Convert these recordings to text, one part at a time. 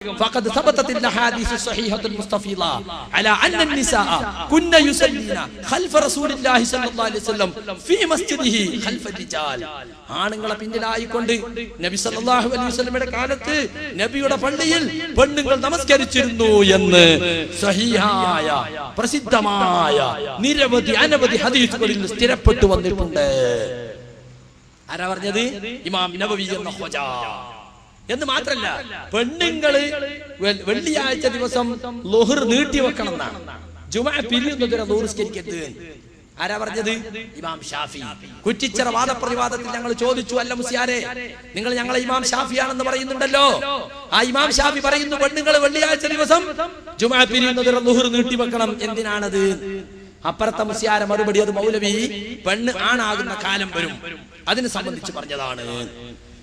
فقد ثبتت الاحاديث الصحيحه المستفيضه على ان النساء كن يصلين خلف رسول الله صلى الله عليه وسلم في مسجده خلف الرجال ആണുങ്ങളെ പിന്നിലായിക്കൊണ്ട് നബി സല്ലല്ലാഹു അലൈഹി വസല്ലമയുടെ കാലത്ത് നബിയുടെ പള്ളിയിൽ പെണ്ണുങ്ങൾ നമസ്കരിച്ചിരുന്നു എന്ന് സഹിഹായ പ്രസിദ്ധമായ നിരവധി അനവധി ഹദീസുകളിൽ സ്ഥിരപ്പെട്ടു വന്നിട്ടുണ്ട് ആരാ പറഞ്ഞത് ഇമാം നബവി എന്ന ഹോജ എന്ന് മാത്രല്ല പെണ്ണുങ്ങൾ വെള്ളിയാഴ്ച ദിവസം ലോഹർ നീട്ടി വെക്കണം എന്നാണ്. ജുമാ പിരിയുന്നതിനെ ലോറിസ്കരിക്കരുത് ആരാ പറഞ്ഞത്? ഇമാം ഷാഫി. കുറ്റിച്ചറ വാദപ്രതിവാദത്തിൽ ഞങ്ങൾ ചോദിച്ചു അല്ല മുസിയാരെ നിങ്ങൾ ഞങ്ങളെ ഇമാം ഷാഫിയാണെന്ന് പറയുന്നുണ്ടല്ലോ. ആ ഇമാം ഷാഫി പറയുന്നു പെണ്ണുങ്ങൾ വെള്ളിയാഴ്ച ദിവസം ജുമാ പിരിയുന്നത് ലോഹർ നീട്ടി വെക്കണം എന്തിനാണത്? അപ്പുറത്തെ മുസിയാര മറുപടി അത് മൗലവി പെണ്ണ് ആണാകുന്ന കാലം വരും. അതിനെ സംബന്ധിച്ച് പറഞ്ഞതാണ്.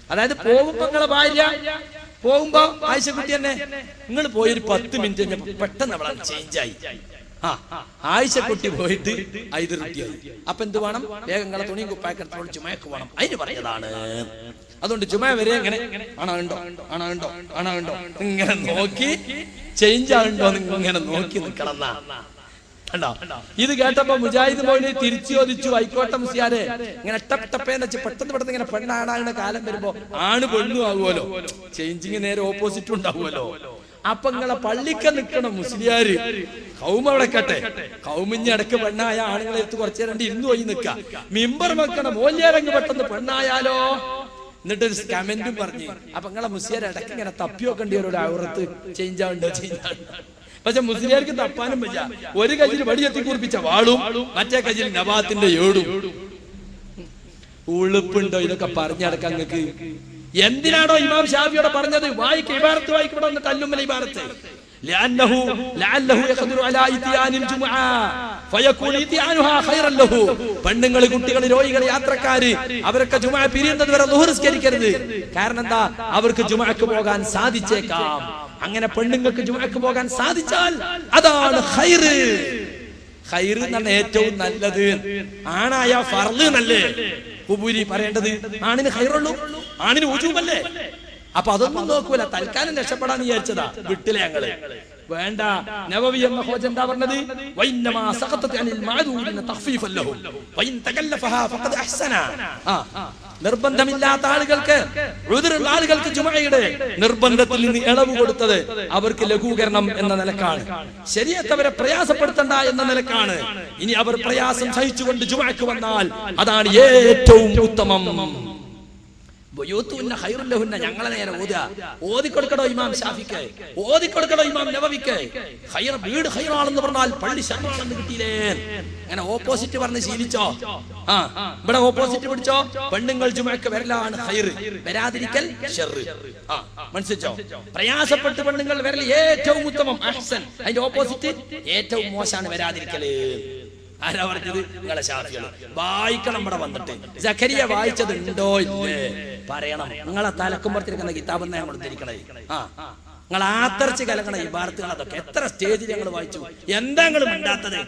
അതായത് പോകുമ്പോ നിങ്ങളെ ഭാര്യ പോകുമ്പോ ആയിഷക്കുട്ടി തന്നെ. നിങ്ങൾ പോയൊരു പത്ത് മിനിറ്റ് കഴിഞ്ഞപ്പോ പെട്ടെന്ന് അവളെ ചേഞ്ച് ആയി. ആ ആയിഷക്കുട്ടി പോയിട്ട് ഐത് റെഡിയായി അപ്പൊ എന്ത് വേണം? വേഗം നിങ്ങളെ തുണിയും കുപ്പായക്കടത്തോട് ചുമയൊക്കെ വേണം. അതിന് പറഞ്ഞതാണ്. അതുകൊണ്ട് ചുമ വരെ ഇങ്ങനെ ആണോ ഉണ്ടോ? ആണോ ഇങ്ങനെ നോക്കി ചേഞ്ച് ആണുണ്ടോ ഇങ്ങനെ നോക്കി കണ്ടോ ഇത് കേട്ടപ്പോ മുജാഹിദ് മോഹിനി തിരിച്ചു ചോദിച്ചു ആയിക്കോട്ടെ മുസിയാരെ ഇങ്ങനെ ടപ്പ് ടപ്പേന്ന് വെച്ച് പെട്ടെന്ന് പെട്ടെന്ന് ഇങ്ങനെ പെണ്ണാണാകുന്ന കാലം വരുമ്പോ ആണ് പെണ്ണു ആകുമല്ലോ ചേഞ്ചിങ് നേരെ ഓപ്പോസിറ്റ് ഉണ്ടാവുമല്ലോ. അപ്പൊ നിങ്ങളെ പള്ളിക്ക നിക്കണം മുസ്ലിയാര്. കൗമ അവിടെ കൗമിഞ്ഞ് അടക്ക് പെണ്ണായ ആണുങ്ങളെ എടുത്ത് കുറച്ചു നേരം ഇരുന്ന് പോയി നിൽക്ക. മിമ്പർ വെക്കണം മോല്യാരങ്ങ് പെട്ടെന്ന് പെണ്ണായാലോ? എന്നിട്ട് ഒരു കമന്റും പറഞ്ഞു. അപ്പൊ നിങ്ങളെ മുസ്ലിയാർ ഇടയ്ക്ക് ഇങ്ങനെ തപ്പി വെക്കേണ്ടി ഒരു ഔറത്ത് ചേഞ്ച് ആവണ്ടോ ചേഞ്ച് ആവുണ്ടോ പക്ഷെ മുസ്ലിയാർക്ക് തപ്പാനും പറ്റ ഒരു കജിൽ വടിയെത്തി കുറിപ്പിച്ച വാളും മറ്റേ കജിൽ നവാത്തിന്റെ ഏടും. ഉളുപ്പുണ്ടോ ഇതൊക്കെ പറഞ്ഞടക്കം അങ്ങക്ക് എന്തിനാണോ ഇമാം ഷാഫിയോടെ പറഞ്ഞത്? വായിക്ക ഇബാറത്ത് വായിക്കപ്പെടാ എന്ന് തല്ലുമ്മല ഇബാറത്ത്. لأنه لعله يقدر على إتيان الجمعة فيكون إتيانها خيرا له പെണ്ണുങ്ങൾ കുട്ടികൾ രോഗികൾ യാത്രക്കാര് അവരൊക്കെ ജുമ പിരിയുന്നത് വരെ ലുഹറിസ്കരിക്കരുത് കാരണം എന്താ അവർക്ക് ജുമക്ക് പോകാൻ സാധിച്ചേക്കാം അങ്ങനെ പെണ്ണുങ്ങൾക്ക് ജുമക്ക് പോകാൻ സാധിച്ചാൽ അതാണ് ഖൈറ് ഖൈറ് എന്നാണ് ഏറ്റവും നല്ലത് ആണായ ഫർള് നല്ലേ കുബൂരി പറയേണ്ടത് ആണിന് ഖൈറുള്ളൂ ആണിന് ഊജൂബല്ലേ അപ്പൊ അതൊന്നും നോക്കൂല. തൽക്കാലം രക്ഷപ്പെടാൻ വിചാരിച്ചതാ വിട്ടില്ല ഞങ്ങൾ വേണ്ട. നവവി എന്ന ഹോജ എന്താ പറഞ്ഞത്? വൈന്നമാ സഖത്തത് അനിൽ മഅദൂരിന തഖ്ഫീഫൻ ലഹു. വൈൻ തകല്ലഫഹാ ഫഖദ് അഹ്സന. ആ നിർബന്ധമില്ലാത്ത ആളുകൾക്ക് ഉതിരുള്ള ആളുകൾക്ക് ജുമയുടെ നിർബന്ധത്തിൽ നിന്ന് ഇളവ് കൊടുത്തത് അവർക്ക് ലഘൂകരണം എന്ന നിലക്കാണ്. ശരിയത്തവരെ പ്രയാസപ്പെടുത്തണ്ട എന്ന നിലക്കാണ്. ഇനി അവർ പ്രയാസം സഹിച്ചുകൊണ്ട് ജുമയ്ക്ക് വന്നാൽ അതാണ് ഏറ്റവും ഉത്തമം. ഞങ്ങളെ നേരെ ഓതുക ഓതിക്കൊടുക്കടോ ഇമാം ഷാഫിക്ക്. ഓതിക്കൊടുക്കടോ ഇമാം നവവിക്ക്. ഖൈർ വീട് ഖൈറാണെന്ന് പറഞ്ഞാൽ പള്ളി ഷർറാണെന്ന് കിട്ടിയില്ലേ? അങ്ങനെ ഓപ്പോസിറ്റ് പറഞ്ഞ് ശീലിച്ചോ? ആ ഇവിടെ ഓപ്പോസിറ്റ് പിടിച്ചോ? പെണ്ണുങ്ങൾ ജുമക്ക് വരലാണ് ഖൈർ വരാതിരിക്കൽ ഷർറ് ആ മനസ്സിച്ചോ? പ്രയാസപ്പെട്ട് പെണ്ണുങ്ങൾ വരൽ ഏറ്റവും ഉത്തമം അഹ്സൻ. അതിന്റെ ഓപ്പോസിറ്റ് ഏറ്റവും മോശമാണ് വരാതിരിക്കൽ. ആരാ പറഞ്ഞത്? നിങ്ങളെ ശാഫികൾ വായിക്കണം ഇവിടെ വന്നിട്ട്. ജഖരിയ വായിച്ചത് ഉണ്ടോ ഇല്ലേ? പറയണം. നിങ്ങളെ തലക്കുമ്പുറത്തിരിക്കുന്ന കിതാബ് ഞങ്ങൾ ഉദ്ധരിക്കണേ. ആ. നിങ്ങൾ ആത്തർച്ച് കലങ്ങണ ഈ വാർത്തകൾ അതൊക്കെ എത്ര സ്റ്റേജിൽ ഞങ്ങൾ വായിച്ചു? എന്താ നിങ്ങൾ മിണ്ടാത്തത്?